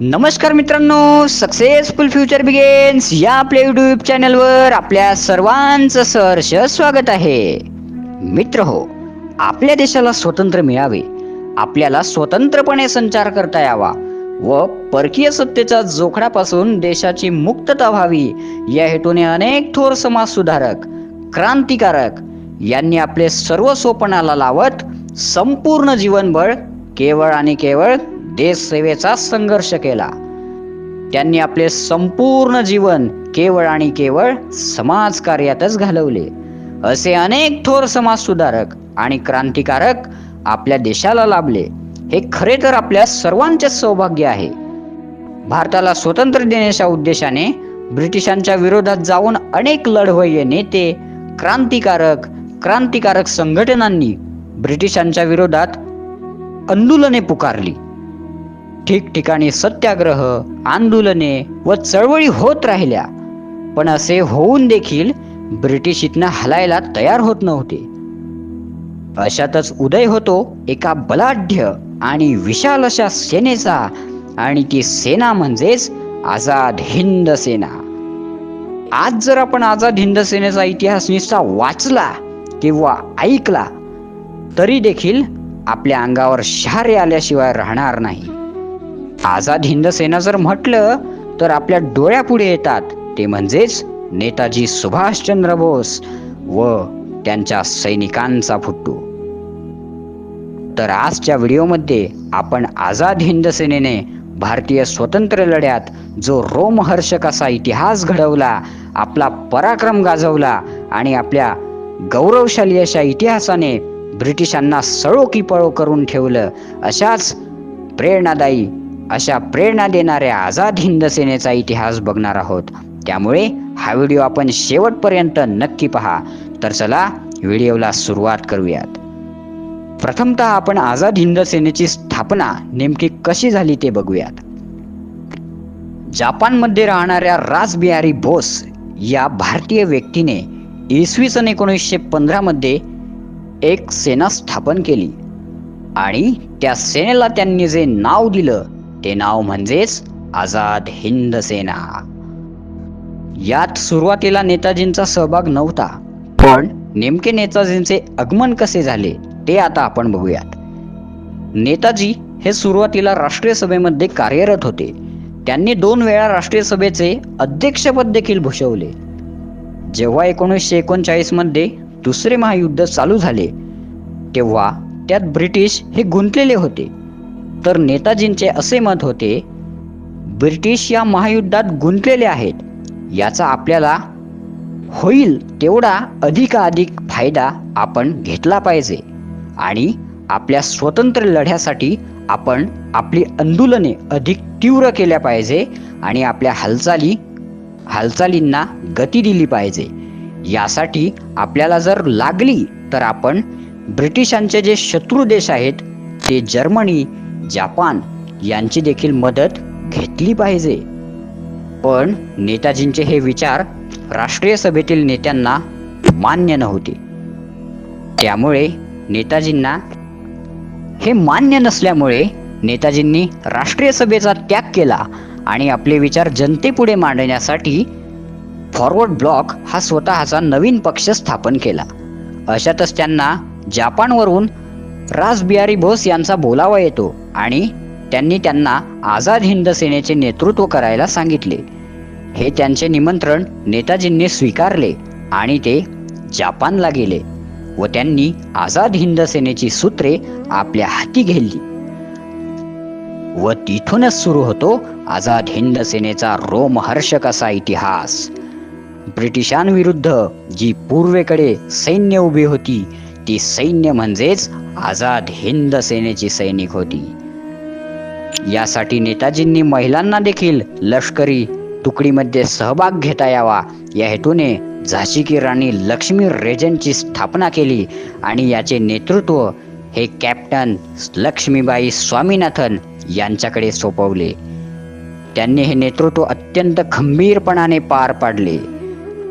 नमस्कार मित्रांनो successful future begins या आपल्या युट्यूब चॅनलवर आपल्या सर्वांचं सहर्ष स्वागत आहे. मित्र हो आपल्या देशाला स्वतंत्र मिळावे आपल्याला स्वतंत्रपणे संचार करता यावा व परकीय सत्तेच्या जोखडापासून देशाची मुक्तता व्हावी या हेतूने अनेक थोर समाज सुधारक क्रांतिकारक यांनी आपले सर्व पणाला लावत संपूर्ण जीवनभर केवळ आणि केवळ देश सेवेचा संघर्ष केला. त्यांनी आपले संपूर्ण जीवन केवळ आणि केवळ समाज कार्यातच घालवले. असे अनेक थोर समाज सुधारक आणि क्रांतिकारक आपल्या देशाला लाभले. हे खरे तर आपल्या सर्वांचे सौभाग्य आहे. भारताला स्वतंत्र देण्याच्या उद्देशाने ब्रिटिशांच्या विरोधात जाऊन अनेक लढवय्ये नेते क्रांतिकारक क्रांतिकारक संघटनांनी ब्रिटिशांच्या विरोधात आंदोलने पुकारली. ठिकठिकाणी सत्याग्रह आंदोलने व चळवळी होत राहिल्या. पण असे होऊन देखील ब्रिटिश इथनं हलायला तयार होत नव्हते. अशातच उदय होतो एका बलाढ्य आणि विशाल अशा सेनेचा आणि ती सेना म्हणजेच आझाद हिंद सेना. आज जर आपण आझाद हिंद सेनेचा इतिहास निस्ता वाचला किंवा ऐकला तरी देखील आपल्या अंगावर शहारे आल्याशिवाय राहणार नाही. आझाद हिंद सेना जर म्हटलं तर आपल्या डोळ्यापुढे येतात. ते म्हणजेच नेताजी सुभाषचंद्र बोस व त्यांच्या सैनिकांचा फुट्टू तर आजच्या व्हिडिओमध्ये आपण आझाद हिंद सेनेने भारतीय स्वतंत्र लढ्यात जो रोमहर्षक असा इतिहास घडवला आपला पराक्रम गाजवला आणि आपल्या गौरवशाली अशा इतिहासाने ब्रिटिशांना सळो की पळो करून ठेवलं अशाच प्रेरणादायी अशा प्रेरणा देणाऱ्या आझाद हिंद सेनेचा इतिहास बघणार आहोत. त्यामुळे हा व्हिडिओ आपण शेवटपर्यंत नक्की पहा. तर चला व्हिडिओला सुरुवात करूयात. प्रथमतः आपण आझाद हिंद सेनेची स्थापना नेमकी कशी झाली ते बघूयात. जपानमध्ये राहणाऱ्या राजबिहारी बोस या भारतीय व्यक्तीने इसवी सन एकोणीसशे पंधरामध्ये एक सेना स्थापन केली. आणि त्या सेनेला त्यांनी जे नाव दिलं ते नाव म्हणजेच आझाद हिंद सेना. यात सुरुवातीला नेताजींचा सहभाग नव्हता पण नेमके नेताजींचे आगमन कसे झाले ते आता आपण बघूयात. नेताजी हे सुरुवातीला राष्ट्रीय सभेमध्ये कार्यरत होते. त्यांनी दोन वेळा राष्ट्रीय सभेचे अध्यक्षपद देखील भूषवले. जेव्हा एकोणीसशे एकोणचाळीसमध्ये दुसरे महायुद्ध चालू झाले तेव्हा त्यात ब्रिटिश हे गुंतलेले होते. तर नेताजींचे असे मत होते ब्रिटिश या महायुद्धात गुंतलेले आहेत. याचा आपल्याला होईल तेवढा अधिकाधिक फायदा आपण घेतला पाहिजे आणि आपल्या स्वतंत्र लढ्यासाठी आपण आपली आंदोलने अधिक तीव्र केल्या पाहिजे आणि आपल्या हालचाली हालचालींना गती दिली पाहिजे. यासाठी आपल्याला जर लागली तर आपण ब्रिटिशांचे जे शत्रू देश आहेत ते जर्मनी जपान यांची देखील मदत घेतली पाहिजे. पण नेताजींचे हे विचार राष्ट्रीय सभेतील नेत्यांना मान्य नव्हते. त्यामुळे नेताजींना हे मान्य नसल्यामुळे नेताजींनी राष्ट्रीय सभेचा त्याग केला आणि आपले विचार जनतेपुढे मांडण्यासाठी फॉरवर्ड ब्लॉक हा स्वतःचा नवीन पक्ष स्थापन केला. अशातच त्यांना जपानवरून रासबिहारी बोस यांचा बोलावा येतो आणि त्यांनी त्यांना आझाद हिंद सेनेचे नेतृत्व करायला सांगितले. हे त्यांचे निमंत्रण नेताजींनी स्वीकारले आणि ते जापानला गेले व त्यांनी आझाद हिंद सेनेची सूत्रे आपल्या हाती घेतली. व तिथूनच सुरू होतो आझाद हिंद सेनेचा रोमहर्षक असा इतिहास. ब्रिटिशांविरुद्ध जी पूर्वेकडे सैन्य उभी होती ती सैन्य म्हणजेच आझाद हिंद सेनेची सैनिक होती. यासाठी नेताजींनी महिलांना देखील लष्करी तुकडीमध्ये सहभाग घेता यावा. या हेतूने झाशी की राणी लक्ष्मी रेजनची स्थापना केली आणि याचे नेतृत्व हे कॅप्टन लक्ष्मीबाई स्वामीनाथन यांच्याकडे सोपवले. त्यांनी हे नेतृत्व अत्यंत खंबीरपणाने पार पाडले.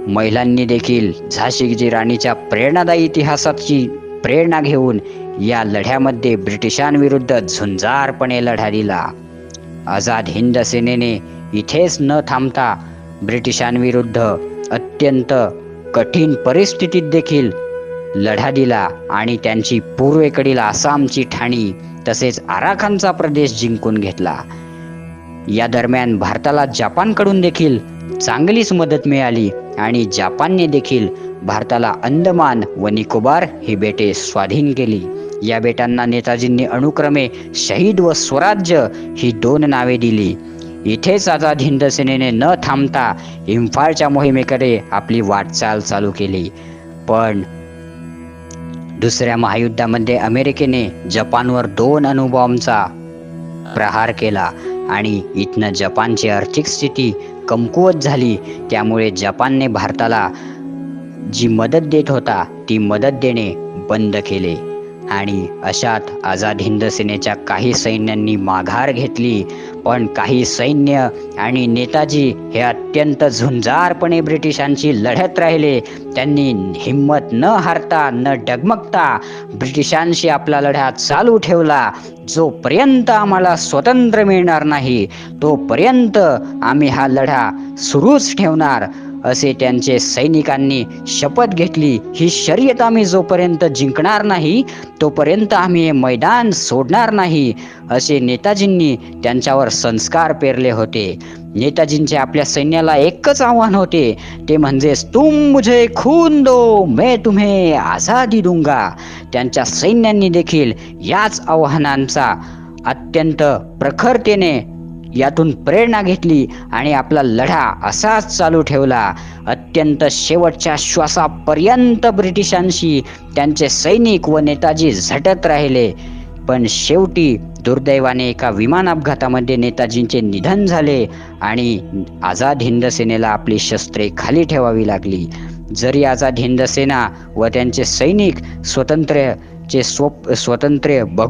महिलांनी देखील झाशीची राणीच्या प्रेरणादायी इतिहासाची प्रेरणा घेऊन या लढ्यामध्ये ब्रिटिशांविरुद्ध झुंजारपणे लढा दिला. आझाद हिंद सेनेने इथेच न थांबता ब्रिटिशांविरुद्ध अत्यंत कठीण परिस्थितीत देखील लढा दिला आणि त्यांची पूर्वेकडील आसामची ठाणी तसेच आराखांचा प्रदेश जिंकून घेतला. या दरम्यान भारताला जपानकडून देखील चांगलीच मदत मिळाली आणि जपानने देखील भारताला अंदमान व निकोबार ही बेटे स्वाधीन केली. या बेटांना नेताजींनी अनुक्रमे शहीद व स्वराज्य ही दोन नावे दिली. इथेच आझाद हिंद सेनेने न थांबता इम्फाळच्या मोहिमेकडे आपली वाटचाल चालू केली. पण दुसऱ्या महायुद्धामध्ये अमेरिकेने जपानवर दोन अणुबॉम्बचा प्रहार केला आणि इथनं जपानची आर्थिक स्थिती कमकुवत झाली. त्यामुळे जपानने भारताला जी मदत देत होता ती मदत देणे बंद केले. आणि अशात आझाद हिंद सेनेच्या काही सैन्यांनी माघार घेतली. पण काही सैन्य आणि नेताजी हे अत्यंत झुंजारपणे ब्रिटिशांशी लढत राहिले. त्यांनी हिंमत न हारता न डगमगता ब्रिटिशांशी आपला लढा चालू ठेवला. जोपर्यंत आम्हाला स्वतंत्र मिळणार नाही तोपर्यंत आम्ही हा लढा सुरूच ठेवणार. असे त्यांचे सैनिकांनी शपथ घेतली. ही शर्यत आम्ही जोपर्यंत जिंकणार नाही तोपर्यंत आम्ही हे मैदान सोडणार नाही असे नेताजींनी त्यांच्यावर संस्कार पेरले होते. नेताजींचे आपल्या सैन्याला एकच आव्हान होते ते म्हणजेच तुम मुझे खून दो मैं तुम्हे आझादी दूंगा. त्यांच्या सैन्यांनी देखील याच आव्हानांचा अत्यंत प्रखरतेने यातून प्रेरणा घेतली आणि आपला लढा असाच चालू ठेवला. अत्यंत शेवटच्या श्वासापर्यंत ब्रिटिशांशी त्यांचे सैनिक व नेताजी झटत राहिले. पण शेवटी दुर्दैवाने एका विमान अपघातामध्ये नेताजींचे निधन झाले आणि आझाद हिंद सेनेला आपली शस्त्रे खाली ठेवावी लागली. जरी आझाद हिंद सेना व त्यांचे सैनिक स्वतंत्र चे स्वप स्वतंत्र बघ